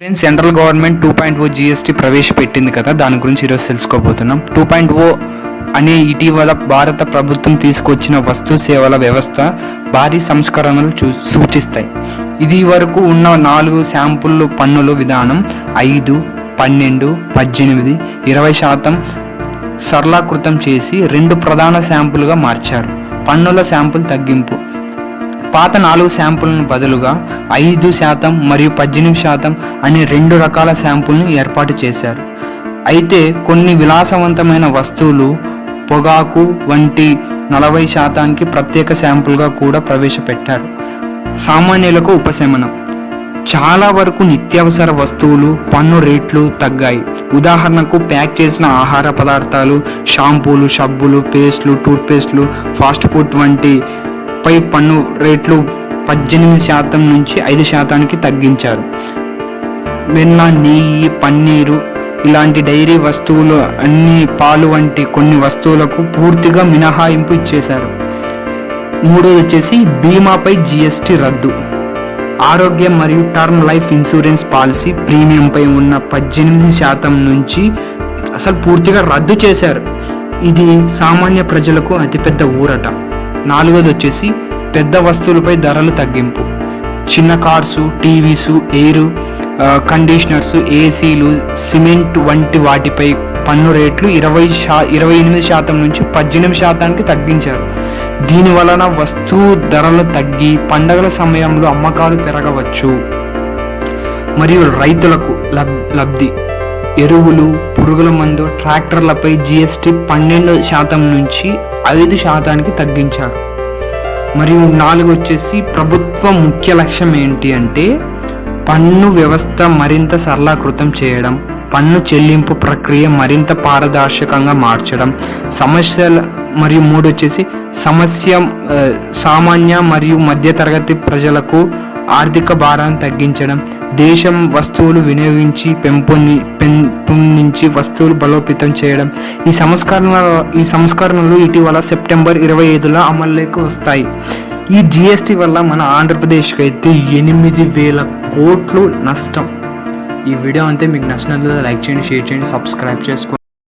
Friends central government two point O GST ప్రవేశపెట్టింది కదా దాని గురించి ఈరోజు తెలుసుకోబోతున్నాం. టూ పాయింట్ ఓ అనే ఇటీవల భారత ప్రభుత్వం తీసుకొచ్చిన వస్తు సేవల వ్యవస్థ భారీ సంస్కరణలు చూ సూచిస్తాయి. ఇది వరకు ఉన్న నాలుగు శాంపుల్ పన్నుల విధానం ఐదు పన్నెండు పద్దెనిమిది ఇరవై శాతం సరళీకృతం చేసి రెండు ప్రధాన శాంపుల్గా మార్చారు. పన్నుల శాంపుల్ తగ్గింపు. పాత నాలుగు శాంపుల్ను బదులుగా ఐదు శాతం మరియు పద్దెనిమిది శాతం అనే రెండు రకాల శాంపుల్ను ఏర్పాటు చేశారు. అయితే కొన్ని విలాసవంతమైన వస్తువులు పొగాకు వంటి నలభై శాతానికి ప్రత్యేక శాంపుల్గా కూడా ప్రవేశపెట్టారు. సామాన్యులకు ఉపశమనం. చాలా వరకు నిత్యావసర వస్తువులు పన్ను రేట్లు తగ్గాయి. ఉదాహరణకు ప్యాక్ చేసిన ఆహార పదార్థాలు షాంపూలు సబ్బులు పేస్ట్లు టూత్పేస్ట్లు ఫాస్ట్ ఫుడ్ వంటి పై పన్ను రేట్లు పద్దెనిమిది శాతం నుంచి ఐదు శాతానికి తగ్గించారు. వెన్న నెయ్యి పన్నీరు ఇలాంటి డైరీ వస్తువులు అన్ని పాలు వంటి కొన్ని వస్తువులకు పూర్తిగా మినహాయింపు ఇచ్చేశారు. మూడోది వచ్చేసి బీమాపై జిఎస్టి రద్దు. ఆరోగ్యం మరియు టర్మ్ లైఫ్ ఇన్సూరెన్స్ పాలసీ ప్రీమియంపై ఉన్న పద్దెనిమిది శాతం నుంచి అసలు పూర్తిగా రద్దు చేశారు. ఇది సామాన్య ప్రజలకు అతిపెద్ద ఊరట. నాలుగోది వచ్చేసి పెద్ద వస్తువులపై ధరలు తగ్గింపు. చిన్న కార్సు టీవీసు ఎయిర్ కండిషనర్స్ ఏసీలు సిమెంట్ వంటి వాటిపై పన్ను రేట్లు ఇరవై శా ఇరవై ఎనిమిది శాతం నుంచి పద్దెనిమిది శాతానికి తగ్గించారు. దీని వలన వస్తువు ధరలు తగ్గి పండగల సమయంలో అమ్మకాలు పెరగవచ్చు. మరియు రైతులకు లబ్ లబ్ధి. ఎరువులు పురుగుల మందు ట్రాక్టర్లపై జిఎస్టి పన్నెండు శాతం నుంచి ఐదు శాతానికి తగ్గించారు. మరియు నాలుగు వచ్చేసి ప్రభుత్వ ముఖ్య లక్ష్యం ఏంటి అంటే పన్ను వ్యవస్థ మరింత సరళీకృతం చేయడం పన్ను చెల్లింపు ప్రక్రియ మరింత పారదర్శకంగా మార్చడం సమస్యల మరియు మూడు వచ్చేసి సమస్య సామాన్య మరియు మధ్యతరగతి ప్రజలకు ఆర్థిక భారాన్ని తగ్గించడం దేశం వస్తువులు వినియోగించి పెంపొంది పెంపొందించి వస్తువులు బలోపేతం చేయడం. ఈ సంస్కరణ ఈ సంస్కరణలు ఇటీవల సెప్టెంబర్ ఇరవై ఐదులో అమల్లోకి వస్తాయి. ఈ జిఎస్టీ వల్ల మన ఆంధ్రప్రదేశ్కి అయితే ఎనిమిది వేల కోట్లు నష్టం. ఈ వీడియో అంతే మీకు నచ్చినట్లయితే లైక్ చేయండి షేర్ చేయండి సబ్స్క్రైబ్ చేసుకోండి.